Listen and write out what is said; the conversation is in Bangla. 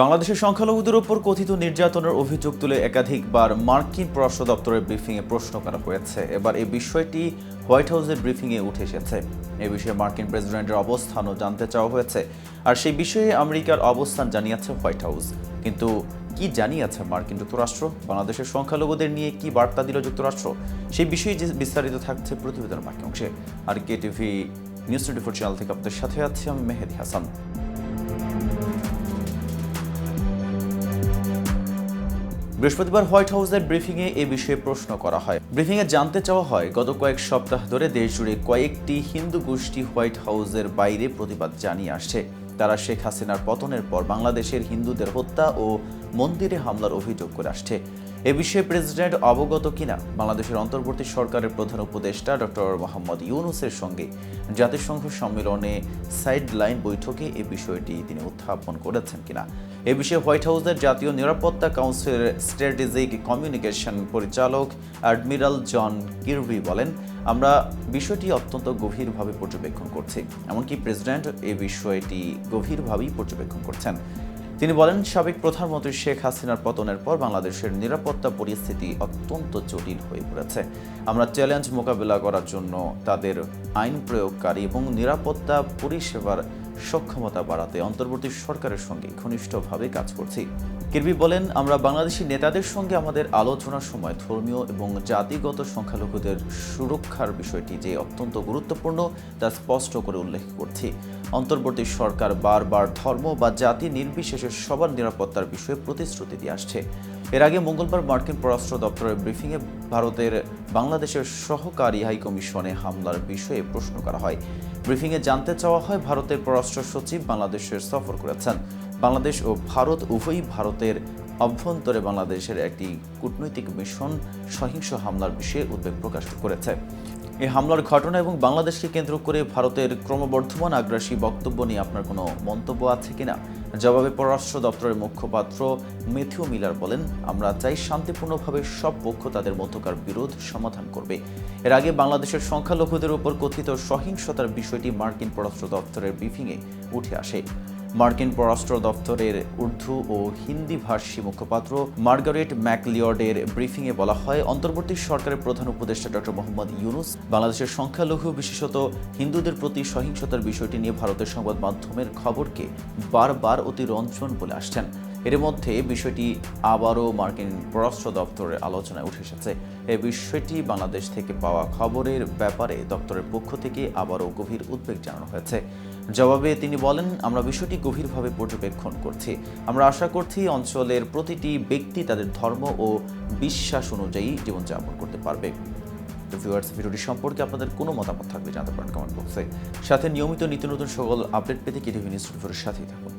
বাংলাদেশের সংখ্যালঘুদের ওপর কথিত নির্যাতনের অভিযোগ তুলে একাধিকবার মার্কিন পররাষ্ট্র দপ্তরের ব্রিফিংয়ে প্রশ্ন করা হয়েছে। এবার এই বিষয়টি হোয়াইট হাউসের ব্রিফিংয়ে উঠে এসেছে। এ বিষয়ে মার্কিন প্রেসিডেন্টের অবস্থানও জানতে চাওয়া হয়েছে। আর সেই বিষয়ে আমেরিকার অবস্থান জানিয়েছে হোয়াইট হাউস। কিন্তু কি জানিয়েছে মার্কিন যুক্তরাষ্ট্র? বাংলাদেশের সংখ্যালঘুদের নিয়ে কি বার্তা দিল যুক্তরাষ্ট্র? সেই বিষয়ে যে বিস্তারিত থাকছে প্রতিবেদনের বাকি অংশে। আর K TV news twenty four channel থেকে আপনাদের সাথে আছি আমি মেহেদি হাসান। বৃহস্পতিবার হোয়াইট হাউসের ব্রিফিংয়ে এ বিষয়ে প্রশ্ন করা হয়। ব্রিফিংয়ে জানতে চাওয়া হয়, গত কয়েক সপ্তাহ ধরে দেশ জুড়ে কয়েকটি হিন্দু গোষ্ঠী হোয়াইট হাউসের বাইরে প্রতিবাদ জানিয়ে আসছে। তারা শেখ হাসিনার পতনের পর বাংলাদেশের হিন্দুদের হত্যা ও মন্দিরে হামলার অভিযোগ করে আসছে। এ বিষয়ে প্রেসিডেন্ট অবগত কিনা? বাংলাদেশের অন্তর্বর্তী সরকারের প্রধান উপদেষ্টা ডক্টর মোহাম্মদ ইউনুসের সঙ্গে জাতিসংঘ সম্মেলনে সাইড লাইন বৈঠকে এ বিষয়টি তিনি উত্থাপন করেছেন কিনা? এ বিষয়ে হোয়াইট হাউসের জাতীয় নিরাপত্তা কাউন্সিলের স্ট্র্যাটেজিক কমিউনিকেশন পরিচালক অ্যাডমিরাল জন কিরভি বলেন, আমরা বিষয়টি অত্যন্ত গভীরভাবে পর্যবেক্ষণ করছি। এমনকি প্রেসিডেন্ট এ বিষয়টি গভীরভাবেই পর্যবেক্ষণ করছেন। তিনি বলেন, সাবেক প্রধানমন্ত্রী শেখ হাসিনার পতনের পর বাংলাদেশের নিরাপত্তা পরিস্থিতি অত্যন্ত জটিল হয়ে পড়েছে। আমরা চ্যালেঞ্জ মোকাবেলা করার জন্য তাদের আইন প্রয়োগকারী এবং নিরাপত্তা পরিষেবার সক্ষমতা বাড়াতে অন্তর্বর্তী সরকারের সঙ্গে ঘনিষ্ঠভাবে কাজ করছি। কিরবি বলেন, আমরা বাংলাদেশি নেতাদের সঙ্গে আমাদের আলোচনার সময় ধর্মীয় এবং জাতিগত সংখ্যালঘুদের সুরক্ষার বিষয়টি যে অত্যন্ত গুরুত্বপূর্ণ, তা স্পষ্ট করে উল্লেখ করছি। অন্তর্বর্তী সরকার বারবার ধর্ম বা জাতি নির্বিশেষে সবার নিরাপত্তার বিষয়ে প্রতিশ্রুতি দিয়ে আসছে। এর আগে মঙ্গলবার মার্কিন পররাষ্ট্র দপ্তরের ব্রিফিংয়ে ভারতের বাংলাদেশের সহকারী হাই কমিশনে হামলার বিষয়ে প্রশ্ন করা হয়। ব্রিফিংয়ে জানতে চাওয়া হয়, ভারতের পররাষ্ট্র সচিব বাংলাদেশের সফর করেছেন। বাংলাদেশ ও ভারত উভয়ই ভারতের অভ্যন্তরে বাংলাদেশের একটি কূটনৈতিক মিশন সহিংস হামলার বিষয়ে উদ্বেগ প্রকাশ করেছে। এই হামলার ঘটনা এবং বাংলাদেশকে কেন্দ্র করে ভারতের ক্রমবর্ধমান আগ্রাসী বক্তব্য নিয়ে আপনার কোনো মন্তব্য আছে কিনা? জবাবে পররাষ্ট্র দপ্তরের মুখপাত্র মেথিউ মিলার বলেন, আমরা চাই শান্তিপূর্ণভাবে সব পক্ষ তাদের মধ্যকার বিরোধ সমাধান করবে। এর আগে বাংলাদেশের সংখ্যালঘুদের উপর কথিত সহিংসতার বিষয়টি মার্কিন পররাষ্ট্র দপ্তরের ব্রিফিংয়ে উঠে আসে। মার্কিন পররাষ্ট্র দপ্তরের উর্দু ও হিন্দি ভাষী মুখপাত্র মার্গারেট ম্যাকলিয়র্ডের ব্রিফিংয়ে বলা হয়, অন্তর্বর্তী সরকারের প্রধান উপদেষ্টা ডক্টর মোহাম্মদ ইউনুস, বাংলাদেশের সংখ্যালঘু বিশেষত হিন্দুদের প্রতি সহিংসতার বিষয়টি নিয়ে ভারতের সংবাদ মাধ্যমের খবরকে বারবার অতি রঞ্জন বলে আসছেন। এর মধ্যে বিষয়টি আবারও মার্কিন পররাষ্ট্র দপ্তরের আলোচনায় উঠে এসেছে। এই বিষয়টি বাংলাদেশ থেকে পাওয়া খবরের ব্যাপারে দপ্তরের পক্ষ থেকে আবারও গভীর উদ্বেগ জানানো হয়েছে। জবাবে তিনি বলেন, আমরা বিষয়টি গভীরভাবে পর্যবেক্ষণ করছি। আমরা আশা করছি অঞ্চলের প্রতিটি ব্যক্তি তাদের ধর্ম ও বিশ্বাস অনুযায়ী জীবনযাপন করতে পারবে। ভিউয়ার্স ভিডিওটি সম্পর্কে আপনাদের কোনো মতামত থাকলে জানাতে পারেন কমেন্ট বক্সে সাথে নিয়মিত নিত্য নতুন সকল আপডেট পেতে কেটিভি নিউজ সাথেই থাকুন।